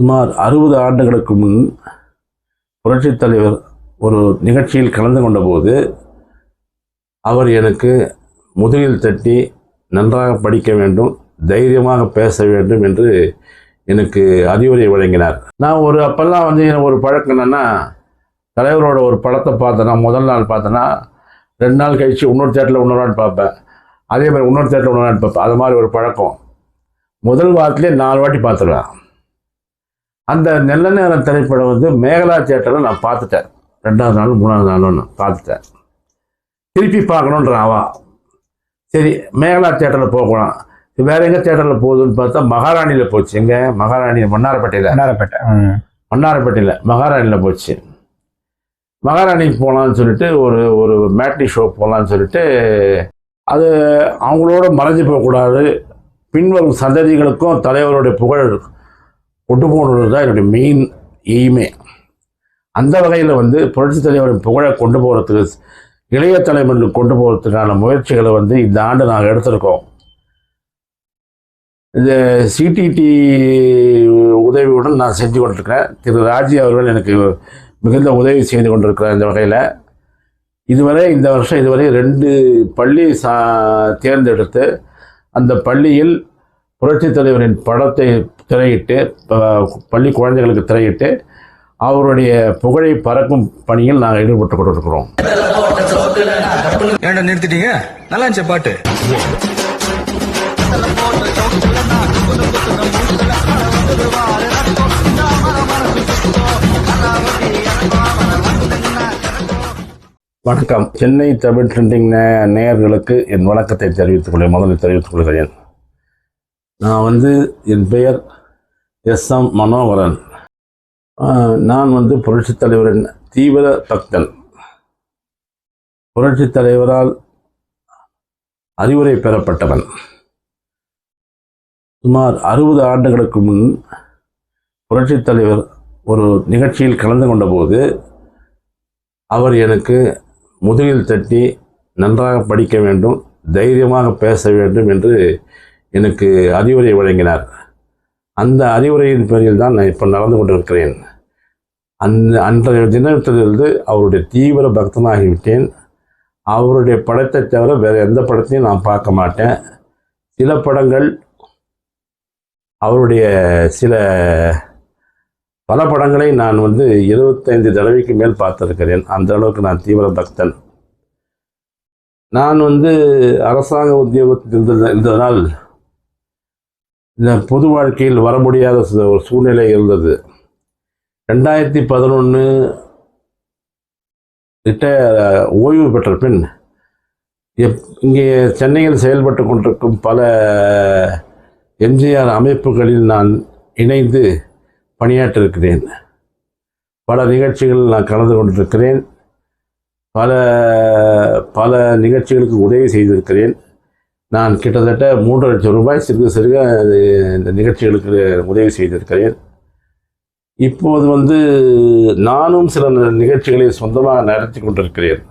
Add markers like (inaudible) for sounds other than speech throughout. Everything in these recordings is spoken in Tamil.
சுமார் அறுபது ஆண்டுகளுக்கு முன் புரட்சித் தலைவர் ஒரு நிகழ்ச்சியில் கலந்து கொண்டபோது அவர் எனக்கு முதுகில் தட்டி நன்றாக படிக்க வேண்டும் தைரியமாக பேச வேண்டும் என்று எனக்கு அறிவுரை வழங்கினார். நான் ஒரு அப்போல்லாம் வந்து எனக்கு ஒரு பழக்கம் என்னென்னா தலைவரோட ஒரு படத்தை பார்த்தேன்னா முதல் நாள் பார்த்தேன்னா ரெண்டு நாள் கழிச்சு இன்னொரு தேட்டரில் இன்னொரு நாள் பார்ப்பேன். அதே மாதிரி இன்னொரு தேட்டரில் இன்னொரு நாள் பார்ப்பேன். அது மாதிரி ஒரு பழக்கம். முதல் வாரத்துலேயே நாலு வாட்டி பார்த்துருவேன். அந்த நெல்ல நேரம் திரைப்படம் வந்து மேகலா தியேட்டரில் நான் பார்த்துட்டேன். ரெண்டாவது நாள் மூணாவது நாள் ஒன்று பார்த்துட்டேன். திருப்பி பார்க்கணுன்ற அவா. சரி மேகலா தியேட்டரில் போகலாம் வேற எங்கே தியேட்டரில் போகுதுன்னு பார்த்தா மகாராணியில் போச்சு. எங்கே? மகாராணி மன்னார்பேட்டையில். வண்ணாரப்பேட்டை ம். மன்னார்பேட்டையில் மகாராணியில் போச்சு. மகாராணிக்கு போகலான்னு சொல்லிட்டு ஒரு ஒரு மேட்னி ஷோ போகலான்னு சொல்லிட்டு அது அவங்களோட மறைஞ்சு போகக்கூடாது. பின்வரும் சந்ததிகளுக்கும் தலைவருடைய புகழ் கொண்டு போகணுன்றது தான் என்னுடைய மெயின் எய்மே அந்த வகையில் வந்து புரட்சித் தலைவரின் புகழை கொண்டு போகிறதுக்கு இளைய தலைமுறைக்கு கொண்டு போகிறதுக்கான முயற்சிகளை வந்து இந்த ஆண்டு நாங்கள் எடுத்திருக்கோம். இந்த சிடிடி உதவியுடன் நான் செஞ்சு கொண்டிருக்கிறேன். திரு ராஜி அவர்கள் எனக்கு மிகுந்த உதவி செய்து கொண்டிருக்கிறார் இந்த வகையில். இதுவரை இந்த வருஷம் இதுவரை ரெண்டு பள்ளி சா தேர்ந்தெடுத்து அந்த பள்ளியில் புரட்சித் தலைவரின் படத்தை திரையிட்டு பள்ளி குழந்தைகளுக்கு திரையிட்டு அவருடைய புகழை பறக்கும் பணியில் நாங்கள் ஈடுபட்டு கொண்டிருக்கிறோம். ஏன்டா நிறுத்திட்டீங்க? நல்லா இருந்துச்சு பாட்டு. வணக்கம். சென்னை தமிழ் ட்ரெண்டிங் நேயர்களுக்கு என் வணக்கத்தை தெரிவித்துக் கொள்கிறேன் முதலில் தெரிவித்துக் கொள்கிறேன். நான் வந்து என் பெயர் எஸ் எம் மனோகரன். நான் வந்து புரட்சித் தலைவரின் தீவிர பக்தன். புரட்சித் தலைவரால் அறிவுரை பெறப்பட்டவன். சுமார் அறுபது ஆண்டுகளுக்கு முன் புரட்சித் தலைவர் ஒரு நிகழ்ச்சியில் கலந்து கொண்டபோது அவர் எனக்கு முதுகில் தட்டி நன்றாக படிக்க வேண்டும் தைரியமாக பேச வேண்டும் என்று எனக்கு அறிவுரை வழங்கினார். அந்த அறிவுரையின் பேரில் தான் நான் இப்போ நடந்து கொண்டிருக்கிறேன். அந்த அன்றைய தினத்திலிருந்து அவருடைய தீவிர பக்தனாகிவிட்டேன். அவருடைய படத்தை தவிர வேறு எந்த படத்தையும் நான் பார்க்க மாட்டேன். சில படங்கள் அவருடைய சில பல படங்களை நான் வந்து இருபத்தைந்து தடவைக்கு மேல் பார்த்துருக்கிறேன். அந்த அளவுக்கு நான் தீவிர பக்தன். நான் வந்து அரசாங்க உத்தியோகத்தில் இருந்தது இருந்ததனால் இந்த பொது வாழ்க்கையில் வர முடியாத சு- ஒரு சூழ்நிலை இருந்தது. ரெண்டாயிரத்தி பதினொன்று ரிட்டையர் ஓய்வு பெற்ற பின் எப் இங்கே சென்னையில் செயல்பட்டு கொண்டிருக்கும் பல எம்ஜிஆர் அமைப்புகளில் நான் இணைந்து பணியாற்றிருக்கிறேன். பல நிகழ்ச்சிகளில் நான் கலந்து கொண்டிருக்கிறேன். பல பல நிகழ்ச்சிகளுக்கு உதவி செய்திருக்கிறேன். நான் கிட்டத்தட்ட மூன்று லட்சம் ரூபாய் சிறுக சிறுக அது இந்த நிகழ்ச்சிகளுக்கு உதவி செய்திருக்கிறேன். இப்போது வந்து நானும் சில நிகழ்ச்சிகளை சொந்தமாக நடத்தி கொண்டிருக்கிறேன்.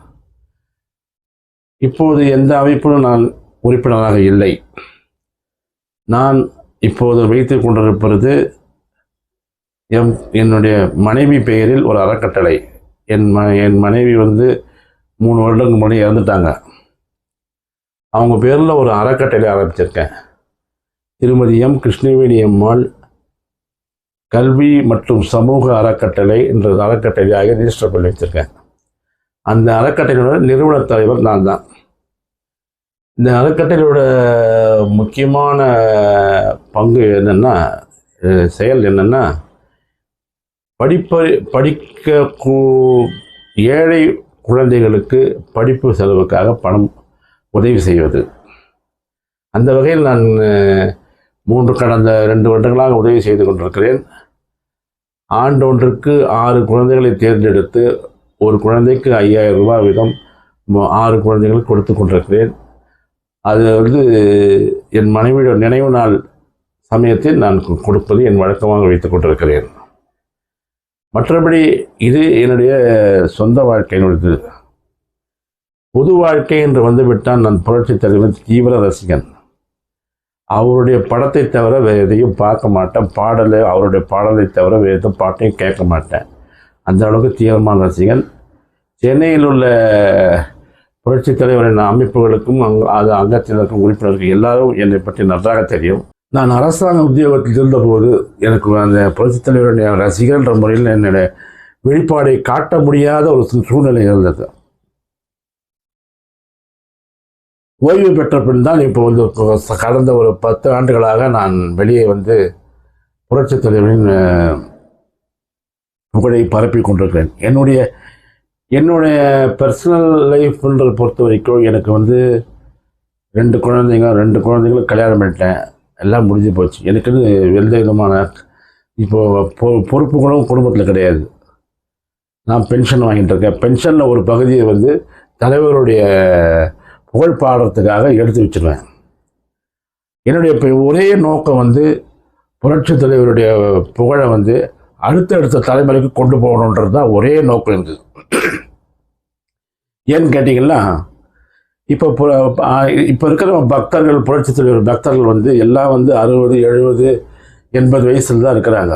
இப்போது எந்த அமைப்பிலும் நான் உறுப்பினராக இல்லை. நான் இப்போது வைத்து கொண்டிருப்பது எம் என்னுடைய மனைவி பெயரில் ஒரு அறக்கட்டளை. என் ம என் மனைவி வந்து மூணு வருடங்களுக்கு முன்னாடி இறந்துட்டாங்க. அவங்க பேரில் ஒரு அறக்கட்டளை ஆரம்பிச்சிருக்கேன். திருமதி எம். கிருஷ்ணவேணி அம்மாள் கல்வி மற்றும் சமூக அறக்கட்டளை என்ற அறக்கட்டளையாக ரிஜிஸ்டர் பண்ணி வச்சுருக்கேன். அந்த அறக்கட்டளையோட நிறுவன தலைவர் நான் தான். இந்த அறக்கட்டளையோட முக்கியமான பங்கு என்னென்னா செயல் என்னென்னா படிப்ப படிக்க கூ- ஏழை குழந்தைகளுக்கு படிப்பு செலவுக்காக பணம் உதவி செய்வது. அந்த வகையில் நான் மூன்று கடந்த ரெண்டு வருடங்களாக உதவி செய்து கொண்டிருக்கிறேன். ஆண்டொன்றுக்கு ஆறு குழந்தைகளை தேர்ந்தெடுத்து ஒரு குழந்தைக்கு ஐயாயிரம் ரூபாய் வீதம் ஆறு குழந்தைகளுக்கு கொடுத்து கொண்டிருக்கிறேன். அது வந்து என் மனைவியோட நினைவு நாள் சமயத்தில் நான் கொடுப்பது என் வழக்கமாக வைத்துக் கொண்டிருக்கிறேன். மற்றபடி இது என்னுடைய சொந்த வாழ்க்கையினுடையது. பொது வாழ்க்கை என்று வந்துவிட்டால் நான் புரட்சி தலைவன் தீவிர ரசிகன். அவருடைய படத்தை தவிர வேறு எதையும் பார்க்க மாட்டேன். பாடல் அவருடைய பாடலை தவிர வேறு எதுவும் பாட்டையும் கேட்க மாட்டேன். அந்த அளவுக்கு தீவிரமான ரசிகன். சென்னையில் உள்ள புரட்சித் தலைவரின் அமைப்புகளுக்கும் அங்கு அது அங்கத்தினருக்கும் உறுப்பினருக்கும் உறுப்பினர்கள் எல்லாரும் என்னை பற்றி நன்றாக தெரியும். நான் அரசாங்க உத்தியோகத்தில் இருந்தபோது எனக்கு அந்த புரட்சி தலைவருடைய ரசிகன்ற முறையில் என்னுடைய வெளிப்பாடை காட்ட முடியாத ஒரு சூழ்நிலை இருந்தது. ஓய்வு பெற்ற பின் தான் இப்போ வந்து கடந்த ஒரு பத்து ஆண்டுகளாக நான் வெளியே வந்து புரட்சித் தலைவரின் புகழை பரப்பி கொண்டிருக்கிறேன். என்னுடைய என்னுடைய பர்சனல் லைஃப்ன்றதை பொறுத்த வரைக்கும் எனக்கு வந்து ரெண்டு குழந்தைங்க ரெண்டு குழந்தைங்களும் கல்யாணம் பண்ணிட்டேன். எல்லாம் முடிஞ்சு போச்சு. எனக்குன்னு எந்த விதமான இப்போ பொ பொறுப்புகளும் குடும்பத்தில் கிடையாது. நான் பென்ஷன் வாங்கிட்டு இருக்கேன். பென்ஷனில் ஒரு பகுதியை வந்து தலைவருடைய புகழ் பாடுறதுக்காக எடுத்து வச்சிருவேன். என்னுடைய இப்போ ஒரே நோக்கம் வந்து புரட்சி தலைவருடைய புகழை வந்து அடுத்தடுத்த தலைமுறைக்கு கொண்டு போகணுன்றது தான் ஒரே நோக்கம் இருக்குது ஏன்னு கேட்டிங்கன்னா இப்போ பு- இப்போ இருக்கிற பக்தர்கள் புரட்சி தலைவர் பக்தர்கள் வந்து எல்லாம் வந்து அறுபது எழுபது எண்பது வயசில் தான் இருக்கிறாங்க.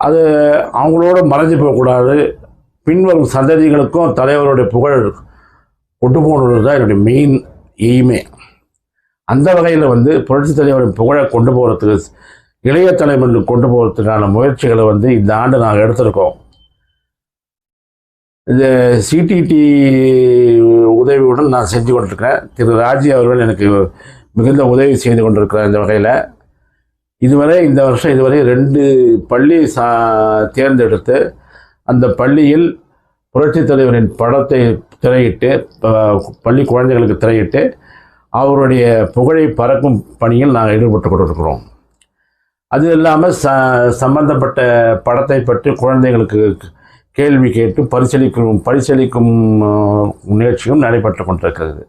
அது அவங்களோட மறைஞ்சு போகக்கூடாது. பின்வரும் சந்ததிகளுக்கும் தலைவருடைய புகழ் கொண்டு போகணுன்றது தான் என்னுடைய மெயின் எய்மே அந்த வகையில் வந்து புரட்சி தலைவரின் புகழை கொண்டு போகிறதுக்கு இளைய தலைமுறை கொண்டு போகிறதுக்கான முயற்சிகளை வந்து இந்த ஆண்டு நாங்கள் எடுத்திருக்கோம். இந்த சிடிடி உதவியுடன் நான் செஞ்சு கொண்டிருக்கிறேன். திரு ராஜி அவர்கள் எனக்கு மிகுந்த உதவி செய்து கொண்டிருக்கிறார் இந்த வகையில். இதுவரை இந்த வருஷம் இதுவரை ரெண்டு பள்ளி சா தேர்ந்தெடுத்து அந்த பள்ளியில் புரட்சித் தலைவரின் படத்தை திரையிட்டு ப- பள்ளி குழந்தைகளுக்கு திரையிட்டு அவருடைய புகழை பறக்கும் பணியில் நாங்கள் ஈடுபட்டு கொண்டிருக்கிறோம். அது இல்லாமல் ச சம்பந்தப்பட்ட படத்தை பற்றி குழந்தைகளுக்கு கேள்வி கேட்டு பரிசீலிக்கும் பரிசீலிக்கும் நிகழ்ச்சியும் நடைபெற்று கொண்டிருக்கிறது.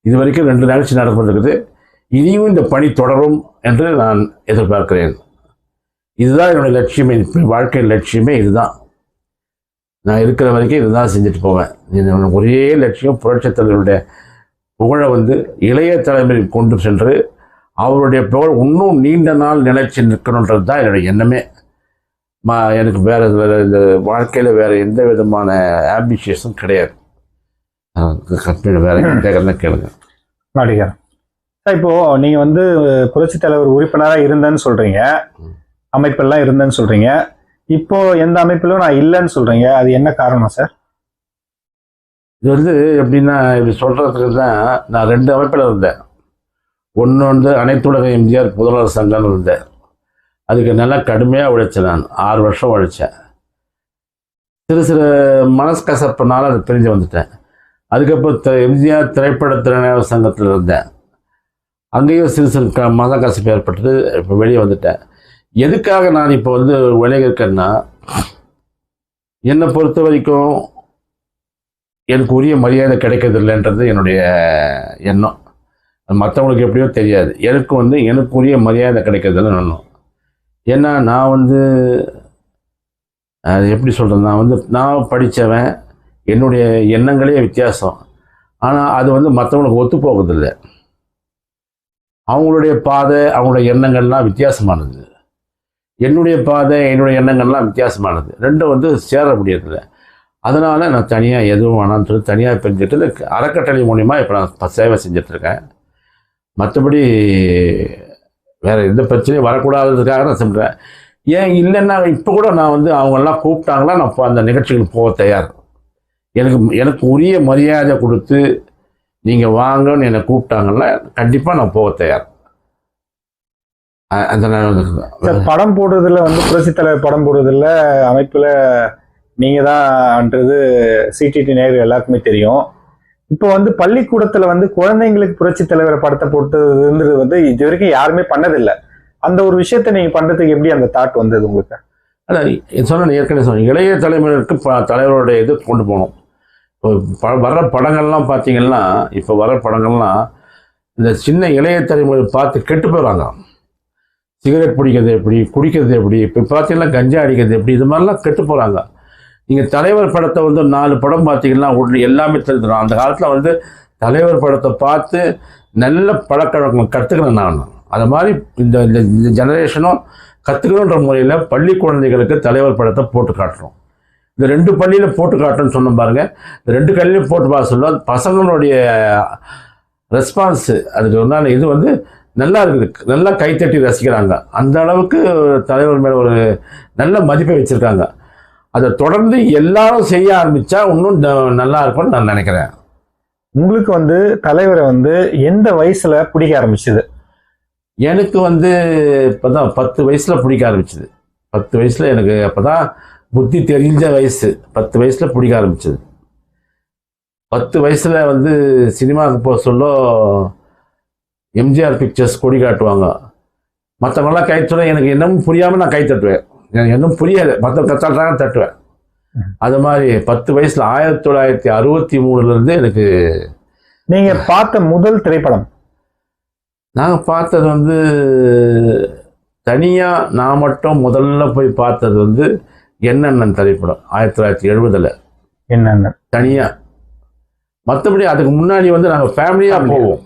இது வரைக்கும் ரெண்டு நிகழ்ச்சி நடந்திருக்குது. இனியும் இந்த பணி தொடரும் என்று நான் எதிர்பார்க்கிறேன். இதுதான் என்னுடைய லட்சியமே வாழ்க்கையின் லட்சியமே இதுதான். நான் இருக்கிற வரைக்கும் இதுதான் செஞ்சுட்டு போவேன். ஒரே லட்சியம் புரட்சித் தலைவருடைய புகழை வந்து இளைய தலைமுறைக்கு கொண்டு சென்று அவருடைய புகழ் இன்னும் நீண்ட நாள் நிலைச்சு நிற்கணுன்றது தான் என்னுடைய எண்ணமே. மா எனக்கு வேற வேற இந்த வாழ்க்கையில் வேற எந்த விதமான ஆம்பிஷியஸும் கிடையாது. கம்பெனி வேற கேட்குறதா கேளுங்க. நடிகர். சார் இப்போ நீங்க வந்து புரட்சி தலைவர் உறுப்பினராக இருந்தேன்னு சொல்றீங்க. ம். அமைப்பெல்லாம் இருந்தேன்னு சொல்றீங்க. இப்போ எந்த அமைப்பிலும் நான் இல்லைன்னு சொல்றீங்க. அது என்ன காரணம் சார்? இது வந்து எப்படின்னா இப்படி சொல்கிறதுக்கு தான் நான் ரெண்டு அமைப்பில் இருந்தேன். ஒன்று வந்து அனைத்துலக எம்ஜிஆர் புதல்வர் சங்கம்னு இருந்தேன் அதுக்கு நல்லா கடுமையாக உழைச்சேன் நான். ஆறு வருஷம் உழைச்சேன். சிறு சிறு மனஸ்கசப்பினால அது பிரிஞ்சு வந்துட்டேன். அதுக்கப்புறம் த- எம்ஜிஆர் திரைப்பட திறனாய்வு சங்கத்தில் இருந்தேன். அங்கேயும் சிறு சிறு க மனக்கசப்பு ஏற்பட்டது. இப்போ வெளியே வந்துட்டேன். எதுக்காக நான் இப்போ வந்து விலகி இருக்கேன்னா என்னை பொறுத்த வரைக்கும் எனக்கு உரிய மரியாதை கிடைக்கிறதில்லைன்றது என்னுடைய எண்ணம். மற்றவங்களுக்கு எப்படியோ தெரியாது. எனக்கு வந்து எனக்கு உரிய மரியாதை கிடைக்கிறதுல எண்ணம். ஏன்னா நான் வந்து அது எப்படி சொல்கிறது நான் வந்து நான் படித்தவன் என்னுடைய எண்ணங்களே வித்தியாசம். ஆனால் அது வந்து மற்றவங்களுக்கு ஒத்து போகிறதில்ல. அவங்களுடைய பாதை அவங்களுடைய எண்ணங்கள்லாம் வித்தியாசமானது. என்னுடைய பாதை என்னுடைய எண்ணங்கள்லாம் வித்தியாசமானது. ரெண்டும் வந்து சேர முடியறதில்ல. அதனால் நான் தனியாக எதுவும் வேணாம்னு சொல்லி தனியாக பிரிஞ்சுட்டு அறக்கட்டளை மூலிமா இப்போ நான் சேவை செஞ்சிட்ருக்கேன். மற்றபடி வேறு எந்த பிரச்சனையும் வரக்கூடாததுக்காக நான் சொல்கிறேன் ஏன் இல்லைன்னா இப்போ கூட நான் வந்து அவங்கெல்லாம் கூப்பிட்டாங்களா நான் இப்போ அந்த நிகழ்ச்சிகளுக்கு போக தயார். எனக்கு எனக்கு உரிய மரியாதை கொடுத்து நீங்கள் வாங்கன்னு என்னை கூப்பிட்டாங்கன்னா கண்டிப்பாக நான் போக தயார். சார் படம் போடுறதுல வந்து புரட்சி தலைவர் படம் போடுறதுல அமைப்புல நீங்க தான்ன்றது சிடிடி நேயர்கள் எல்லாருக்குமே தெரியும். இப்போ வந்து பள்ளிக்கூடத்துல வந்து குழந்தைங்களுக்கு புரட்சி தலைவர் படத்தை போட்டதுன்றது வந்து இது வரைக்கும் யாருமே பண்ணதில்லை. அந்த ஒரு விஷயத்த நீங்க பண்றதுக்கு எப்படி அந்த தாட் வந்தது உங்களுக்கு? அதான் சொன்ன ஏற்கனவே சொன்னேன் இளைய தலைமுறைக்கு ப தலைவருடைய இது கொண்டு போகணும். இப்போ வர்ற படங்கள்லாம் பார்த்தீங்கன்னா இப்போ வர்ற படங்கள்லாம் இந்த சின்ன இளைய தலைமுறை பார்த்து கெட்டு போயிடுறாங்க. சிகரெட் பிடிக்கிறது எப்படி குடிக்கிறது எப்படி இப்போ பார்த்தீங்கன்னா கஞ்சா அடிக்கிறது எப்படி இது மாதிரிலாம் கெட்டு போகிறாங்க நீங்கள் தலைவர் படத்தை வந்து நாலு படம் பார்த்தீங்கன்னா உடனே எல்லாமே தெரிஞ்சிடும். அந்த காலத்தில் வந்து தலைவர் படத்தை பார்த்து நல்ல பழக்கவழக்கம் கற்றுக்கிறேன் நான். அது மாதிரி இந்த இந்த- இந்த ஜெனரேஷனும் கற்றுக்கணுன்ற முறையில் பள்ளி குழந்தைகளுக்கு தலைவர் படத்தை போட்டு காட்டுறோம். இந்த ரெண்டு பள்ளியில் போட்டு காட்டணும்னு சொன்ன பாருங்கள் இந்த ரெண்டு கல்லையும் போட்டு பார்க்க சொல்ல பசங்களுடைய ரெஸ்பான்ஸு அதுக்கு உண்டான இது வந்து நல்லா இருக்குது. நல்லா கைத்தட்டி ரசிக்கிறாங்க. அந்த அளவுக்கு தலைவர் மேலே ஒரு நல்ல மதிப்பை வச்சுருக்காங்க. அதை தொடர்ந்து எல்லாரும் செய்ய ஆரம்பித்தா இன்னும் நல்லா இருக்கும்னு நான் நினைக்கிறேன். உங்களுக்கு வந்து தலைவரை வந்து எந்த வயசுல பிடிக்க ஆரம்பிச்சது? எனக்கு வந்து இப்போ தான் பத்து வயசில் பிடிக்க ஆரம்பிச்சது. பத்து வயசில் எனக்கு அப்போ தான் புத்தி தெரிஞ்ச வயசு. பத்து வயசில் பிடிக்க ஆரம்பிச்சது. பத்து வயசில் வந்து சினிமாவுக்கு போக சொல்ல எம்ஜிஆர் பிக்சர்ஸ் கொடி காட்டுவாங்க. மற்றவங்களாம் கை சொல்ல எனக்கு என்னமும் புரியாமல் நான் கை தட்டுவேன். எனக்கு இன்னும் புரியாது. மற்ற கத்தாட்டாங்க தட்டுவேன். அது மாதிரி பத்து வயசில் ஆயிரத்தி தொள்ளாயிரத்தி அறுபத்தி மூணுலேருந்து எனக்கு நீங்க பார்த்த முதல் திரைப்படம்? நாங்கள் பார்த்தது வந்து தனியாக நான் மட்டும் முதல்ல போய் பார்த்தது வந்து என்னென்ன திரைப்படம் ஆயிரத்தி தொள்ளாயிரத்தி எழுபதில் என்னென்ன தனியாக மற்றபடி அதுக்கு முன்னாடி வந்து நாங்கள் ஃபேமிலியாக. போவோம்.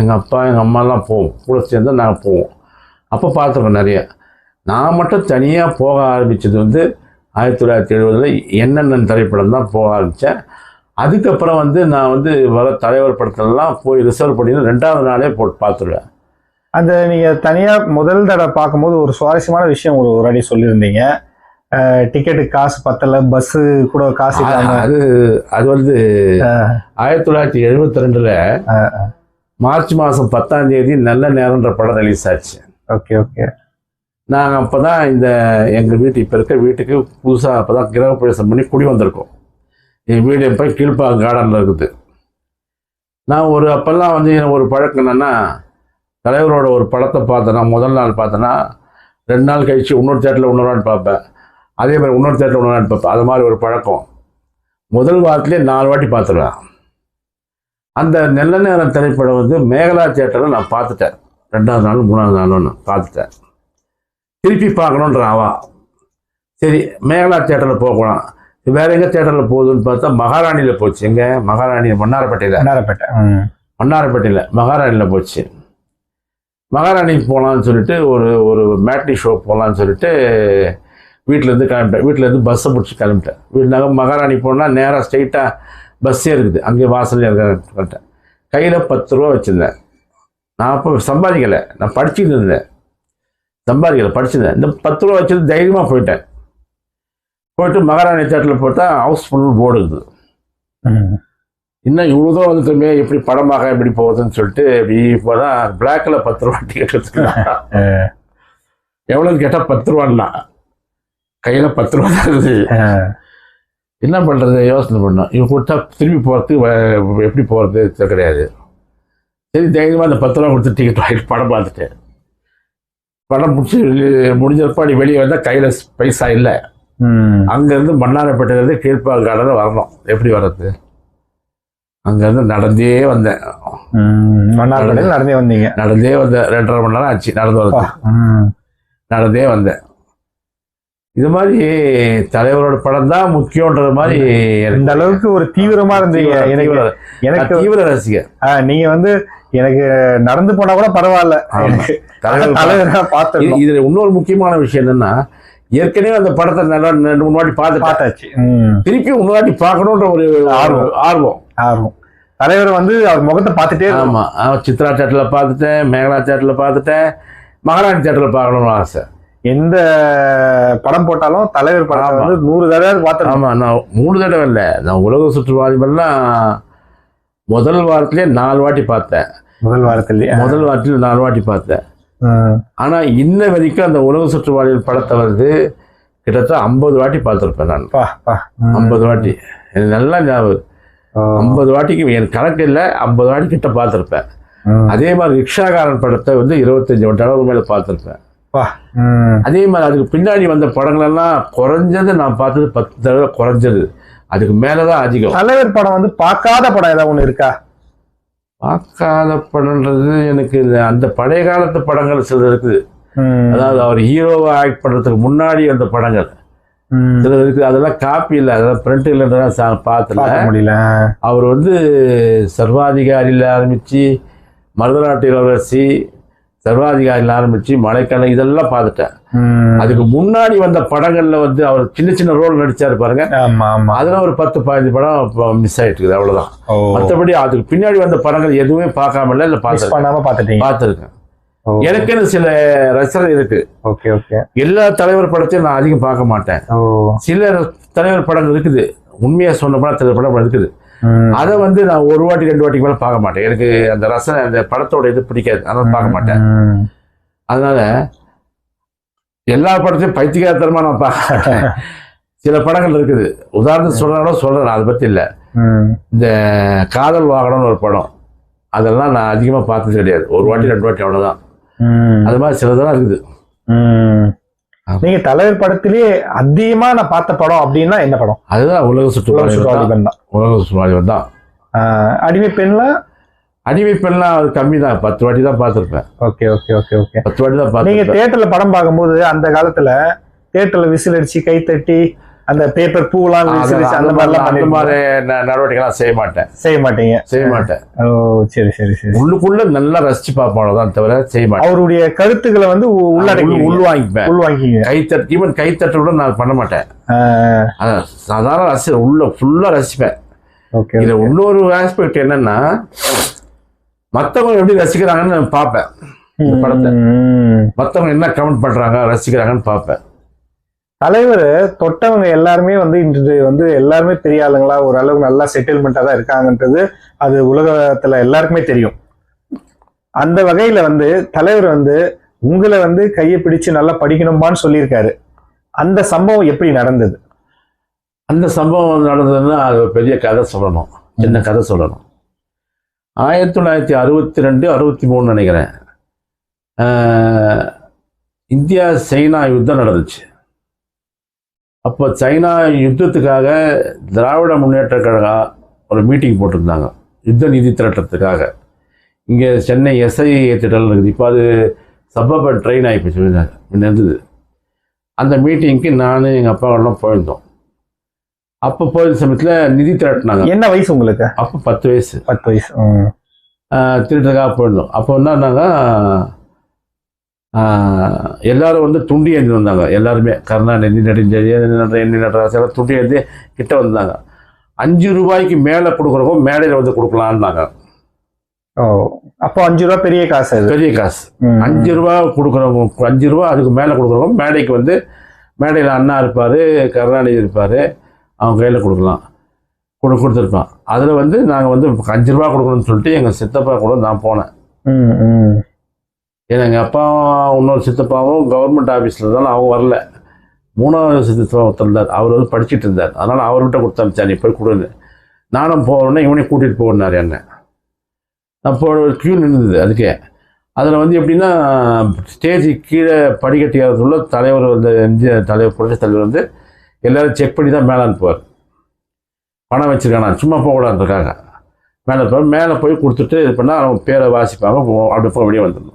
எங்கள் அப்பா எங்கள் அம்மாலாம் போவோம். கூட சேர்ந்து நாங்கள் போவோம். அப்போ பார்த்துருக்கோம் நிறைய. நான் மட்டும் தனியாக போக ஆரம்பித்தது வந்து ஆயிரத்தி தொள்ளாயிரத்தி எழுபதில் என்னென்ன திரைப்படம் தான் போக ஆரம்பித்தேன் அதுக்கப்புறம் வந்து நான் வந்து வர தலைவர் படத்துலலாம் போய் ரிசர்வ் பண்ணி ரெண்டாவது நாளே போட்டு பார்த்துருவேன் அந்த நீங்க தனியா முதல் தடவை பார்க்கும்போது ஒரு சுவாரஸ்யமான விஷயம் ஒரு ஒரு அடி சொல்லியிருந்தீங்க. டிக்கெட்டுக்கு காசு பத்தல பஸ் கூட காசு இல்லாம. அது அது வந்து ஆயிரத்தி தொள்ளாயிரத்தி எழுபத்தி ரெண்டுல மார்ச் மாதம் பத்தாம் தேதி நல்ல நேரம்ன்ற படம் ரிலீஸ் ஆச்சு. Okay okay. நாங்கள் அப்போ தான் இந்த எங்கள் வீட்டு இப்போ இருக்க வீட்டுக்கு புதுசாக அப்போ தான் கிரகப்பிரவேசம் பண்ணி குடி வந்திருக்கோம். என் வீடு இப்போ கீழ்ப்பாக்கம் கார்டனில் இருக்குது. நான் ஒரு அப்போல்லாம் வந்து ஒரு பழக்கம் என்னென்னா தலைவரோட ஒரு படத்தை பார்த்தேன்னா முதல் நாள் பார்த்தேன்னா ரெண்டு நாள் கழிச்சு இன்னொரு தேட்டரில் இன்னொரு நாள் பார்ப்பேன். அதே மாதிரி இன்னொரு நாள் பார்ப்பேன். அது மாதிரி ஒரு பழக்கம். முதல் வாரத்திலே நாலு வாட்டி பார்த்துருவேன். அந்த நல்ல நேரம் திரைப்படம் வந்து மேகலா தேட்டரில் நான் பார்த்துட்டேன். ரெண்டாவது நாள் மூணாவது நாள் நான் பார்த்துட்டேன். திருப்பி பார்க்கணுன்ற அவா சரி மேகலா தேட்டரில் போகலாம். வேற எங்கே தேட்டரில் போகுதுன்னு பார்த்தா மகாராணியில் போச்சு. எங்கே? மகாராணி மன்னாரப்பேட்டையில் நேரப்பேட்டை ம். மன்னாரப்பேட்டையில் மகாராணியில் போச்சு. மகாராணிக்கு போகலான்னு சொல்லிட்டு ஒரு ஒரு மேட்னி ஷோ போகலான்னு சொல்லிட்டு வீட்டிலேருந்து கிளம்பிட்டேன். வீட்டிலேருந்து பஸ்ஸை பிடிச்சி கிளம்பிட்டேன். நகர் மகாராணி போனால் நேராக ஸ்ட்ரைட்டாக பஸ்ஸே இருக்குது. அங்கே வாசல்லே இருக்கேன் கையில் பத்து ரூபா வச்சுருந்தேன். நான் அப்போ சம்பாதிக்கலை. நான் படிச்சுட்டு இருந்தேன். சம்பாதிக்கலை படிச்சிருந்தேன் இந்த பத்து ரூபா வச்சுட்டு தைரியமாக போயிட்டேன். போயிட்டு மகாராணி தேட்டரில் போட்டால் ஹவுஸ் ஃபுல் போர்டு இருக்குது. இன்னும் இவ்வளோ தூரம் வந்துட்டுமே எப்படி படமாக எப்படி போகுதுன்னு சொல்லிட்டு இப்படி போனால் பிளாக்ல பத்து ரூபா டிக்கெட் எடுத்துக்கலாம் (laughs) எவ்வளோன்னு கேட்டால் பத்து ரூபான்னா. கையில் பத்து ரூபா தான். என்ன பண்ணுறது யோசனை பண்ணோம். இவங்க கொடுத்தா திரும்பி போகிறதுக்கு எப்படி போகிறது கிடையாது. சரி தைரியமாக அந்த பத்து ரூபா கொடுத்து டிக்கெட் வாங்கிட்டு படம் பார்த்துட்டேன். படம் முடிச்சு வெளியே- முடிஞ்சப்பாடி வெளியே வந்தால் கையில் பைசா இல்லை. அங்கேருந்து மன்னாரப்பேட்டையிலேருந்து கீழ்ப்பாக்கம் கார்டன் வரணும். எப்படி வர்றது? அங்கேருந்து நடந்தே வந்தேன். ம். மன்னார்குடியில் நடந்தே வந்தீங்க. நடந்தே வந்தேன். ரெண்டரை மணி நேரம் ஆச்சு நடந்து. வரது. நடந்தே வந்தேன். இது மாதிரி தலைவரோட படம் தான் முக்கியன்றது மாதிரி இந்த அளவுக்கு ஒரு தீவிரமா இருந்தீங்க. எனக்கு எனக்கு தீவிர ரசிகர். நீங்க வந்து எனக்கு நடந்து போனா கூட பரவாயில்ல. தலைவர் இது- இதுல இன்னொரு முக்கியமான விஷயம் என்னன்னா ஏற்கனவே அந்த படத்தை நல்லா ரெண்டு மூணு வாட்டி பார்த்துட்டேன். பார்த்தாச்சு. திருப்பி இன்னொரு வாட்டி பார்க்கணுன்ற ஒரு ஆர்வம். ஆர்வம். ஆர்வம். தலைவர் வந்து அவர் முகத்தை பார்த்துட்டே. ஆமா. சித்ரா தேட்டரில் பார்த்துட்டேன் மேகலா தேட்டரில் பார்த்துட்டேன் மகாராணி தேட்டரில் பார்க்கணும்னு ஆசை. எந்த படம் போட்டாலும் தலைவர் படம். வந்து நூறு தடவை பார்த்துருக்கோம் ஆமா நான் மூணு தடவை இல்லை நான் உலக சுற்றுவாதிமெல்லாம் முதல் வாரத்திலே நாலு வாட்டி பார்த்தேன் முதல் வாரத்திலேயே முதல் வாரத்தில் நாலு வாட்டி பார்த்தேன் ம். ஆனா இன்ன வரைக்கும் அந்த உலக சுற்றுவாளிகள் படத்தை வந்து கிட்டத்தட்ட ஐம்பது வாட்டி பார்த்துருப்பேன் நான். ஐம்பது வாட்டி எனக்கு நல்லா ஞாபகம். ஐம்பது வாட்டிக்கு எனக்கு கணக்கு இல்லை ஐம்பது வாட்டி கிட்ட பார்த்துருப்பேன். அதே மாதிரி ரிக்ஷாகாரன் படத்தை வந்து இருபத்தஞ்சி தடவை மேலே பார்த்துருப்பேன். அதே மாதிரி அதுக்கு பின்னாடி வந்த படங்களெல்லாம் குறைஞ்சது நான் பார்த்தது பத்து தடவை குறைஞ்சது. அதுக்கு மேலே தான் அதிகம். தலைவர் படம் வந்து பார்க்காத படம் ஏதாவது ஒண்ணு இருக்கா? பார்க்காத படம்ன்றது எனக்கு அந்த பழைய காலத்து படங்கள் சிலது இருக்குது. அதாவது அவர் ஹீரோவை ஆக்ட் பண்ணுறதுக்கு முன்னாடி அந்த படங்கள். ம். சிலது இருக்குது அதெல்லாம் காப்பி இல்லை. அதெல்லாம் பிரிண்ட் இல்லைன்றதான் பார்த்தல. முடியல. அவர் வந்து சர்வாதிகாரியில் ஆரம்பித்து மருதநாட்டு இளவரசி சர்வாதிகாரியில் ஆரம்பித்து மலைக்கால இதெல்லாம் பார்த்துட்டேன். அதுக்கு முன்னாடி வந்த படங்கள்ல வந்து அவர் சின்ன சின்ன ரோல் நடிச்சாரு பாருங்க. அதுல ஒரு பத்து பதினஞ்சு படம் மிஸ் ஆயிட்டு இருக்குது அவ்வளவுதான். மற்றபடி அதுக்கு பின்னாடி வந்த படங்கள் எதுவுமே பார்க்காம இல்லை பண்ணாம பாத்துட்டீங்க பார்த்துருக்கேன். எனக்குன்னு சில ரசனை இருக்கு. Okay okay. எல்லா தலைவர் படத்தையும் நான் அதிகம் பார்க்க மாட்டேன். சில தலைவர் படங்கள் இருக்குது. உண்மையா சொன்ன படம் சில படம் இருக்குது. அதை வந்து நான் ஒரு வாட்டி ரெண்டு வாட்டிக்கு மேலே பார்க்க மாட்டேன். எனக்கு அந்த ரசனை அந்த படத்தோட இது பிடிக்காது. அதனால பார்க்க மாட்டேன். அதனால எல்லா படத்தையும் பைத்தியகாரத்தனமா நான் பார்க்க சில படங்கள் இருக்குது. உதாரணத்துக்கு சொல்றாலும் சொல்றேன் அதை பத்தி இல்லை. இந்த காதல் வாகனம்னு ஒரு படம். அதெல்லாம் நான் அதிகமாக பார்த்தது கிடையாது. ஒரு வாட்டி ரெண்டு வாட்டி அவ்வளோதான். அது மாதிரி சிலதெல்லாம் இருக்குது. நீங்க தலைவர் படத்திலேயே அதிகமா நான் பார்த்த படம் அப்படின்னா என்ன படம்? அதுதான் உலக சுற்றுலா சுற்றுலாதிபன் தான். உலக சுற்றுலா தான். ஆஹ், அடிமை பெண்லாம் அடிமை பெண்ணெலாம் அது கம்மி தான். பத்து வாட்டி தான் பார்த்துருப்பேன். Okay okay okay okay. பத்து வாட்டி தான் நீங்க பார்த்துருப்பேன். தியேட்டர்ல படம் பார்க்கும்போது அந்த காலத்துல தியேட்டர்ல விசில் அடிச்சு கை தட்டி அந்த பேப்பர் பூலாம் விசில் அடிச்சு அந்த மாதிரிலாம் அந்த? மாதிரி நடவடிக்கைலாம் செய்ய மாட்டேன். செய்ய மாட்டீங்க. செய்ய மாட்டேன். ஓ சரி சரி சரி. உள்ளுக்குள்ள நல்லா ரசிச்சு பார்ப்போம் தான் தவிர செய்ய மாட்டேன். அவருடைய கருத்துக்களை வந்து உள்ளடக்கி உள் உள்வாங்கிப்பேன். உள்வாங்கிங்க கைத்தட்டு ஈவன் கைத்தட்டு கூட நான் பண்ண மாட்டேன். சாதாரண ரசி உள்ள ஃபுல்லா ரசிப்பேன். ஓகே இதுல இன்னொரு ஆஸ்பெக்ட் என்னன்னா மத்தவங்க எப்படி ரசிக்கிறாங்கன்னு நான் பார்ப்பேன். படத்தை. ம். மத்தவங்க என்ன கமெண்ட் பண்றாங்க ரசிக்கிறாங்கன்னு பார்ப்பேன். தலைவர் தொட்டவங்க எல்லாருமே வந்து இன்று வந்து எல்லாருமே பெரிய ஆளுங்களா ஓரளவு நல்லா செட்டில்மெண்டா தான் இருக்காங்கன்றது அது உலகத்துல எல்லாருக்குமே தெரியும். அந்த வகையில வந்து தலைவர் வந்து உங்களை வந்து கையை பிடிச்சு நல்லா படிக்கணுமான்னு சொல்லியிருக்காரு. அந்த சம்பவம் எப்படி நடந்தது? அந்த சம்பவம் நடந்ததுன்னா அது ஒரு பெரிய கதை சொல்லணும். சின்ன கதை சொல்லணும்? ஆயிரத்தி தொள்ளாயிரத்தி அறுபத்தி ரெண்டு அறுபத்தி மூணு நினைக்கிறேன். இந்தியா சைனா யுத்தம் நடந்துச்சு. அப்போ சைனா யுத்தத்துக்காக திராவிட முன்னேற்ற கழகம் ஒரு மீட்டிங் போட்டிருந்தாங்க. யுத்த நிதி திரட்டுறதுக்காக இங்கே சென்னை எஸ்ஐ திடல் இருக்குது. இப்போ அது சப்பப்ப ட்ரெயின் ஆகிப்போச்சு முன்ன இருந்தது. அந்த மீட்டிங்க்கு நான் எங்கள் அப்பா எல்லாம் போயிருந்தோம். அப்போ போயிருந்த சமயத்தில் நிதி திரட்டினாங்க. என்ன வயசு உங்களுக்கு? அப்போ பத்து வயசு. பத்து வயசு. திருட்டுக்காக போயிருந்தோம். அப்போ என்னன்னாங்க எல்லாரும் வந்து துண்டி ஏந்தி வந்தாங்க. எல்லாருமே கருணாநிதி நெடுஞ்செழி எண்ணி நடராஜ் எல்லாம் துண்டி ஏந்தி கிட்ட வந்தாங்க. அஞ்சு ரூபாய்க்கு மேலே கொடுக்குறவங்க மேடையில் வந்து கொடுக்கலான்னாங்க. ஓ அப்போ அஞ்சு ரூபா பெரிய காசு பெரிய காசு. அஞ்சு ரூபா கொடுக்குறவங்க அஞ்சு ரூபா அதுக்கு மேலே கொடுக்குறவங்க மேடைக்கு வந்து மேடையில் அண்ணா இருப்பார் கருணாநிதி இருப்பார் அவங்க கையில் கொடுக்கலாம். கொடு கொடுத்துருப்பான் அதில் வந்து நாங்கள் வந்து அஞ்சு ரூபா கொடுக்கணும்னு சொல்லிட்டு எங்கள் சித்தப்பா கூட நான் போனேன். ம். ஏன்னா எங்கள் அப்பாவும் இன்னொரு சித்தப்பாவும் கவர்மெண்ட் ஆஃபீஸில் இருந்தாலும் அவங்க வரல. மூணாவது சித்தப்பா ஒருத்தர் இருந்தார். அவர் வந்து படிச்சுட்டு இருந்தார். அதனால் அவர்கிட்ட கொடுத்து நீ போய் கொடுன்னு. நானும் போகணுன்னா இவனையும் கூட்டிகிட்டு போனார் என்ன. நான் ஒரு க்யூ நின்றுது அதுக்கே. அதில் வந்து எப்படின்னா ஸ்டேஜ் கீழே படிக்கட்டு ஏறதுள்ள தலைவர் வந்து எம்ஜிஆர் தலைவர் புரட்சி தலைவர் வந்து எல்லோரும் செக் பண்ணி தான் மேலே அனுப்புவார். பணம் வச்சுருக்கானா? சும்மா போகக்கூடாதுக்காக மேலே போய் மேலே போய் கொடுத்துட்டு இது பண்ணால் அவங்க பேரை வாசிப்பாங்க அப்படி போக வெளியே வந்துடணும்.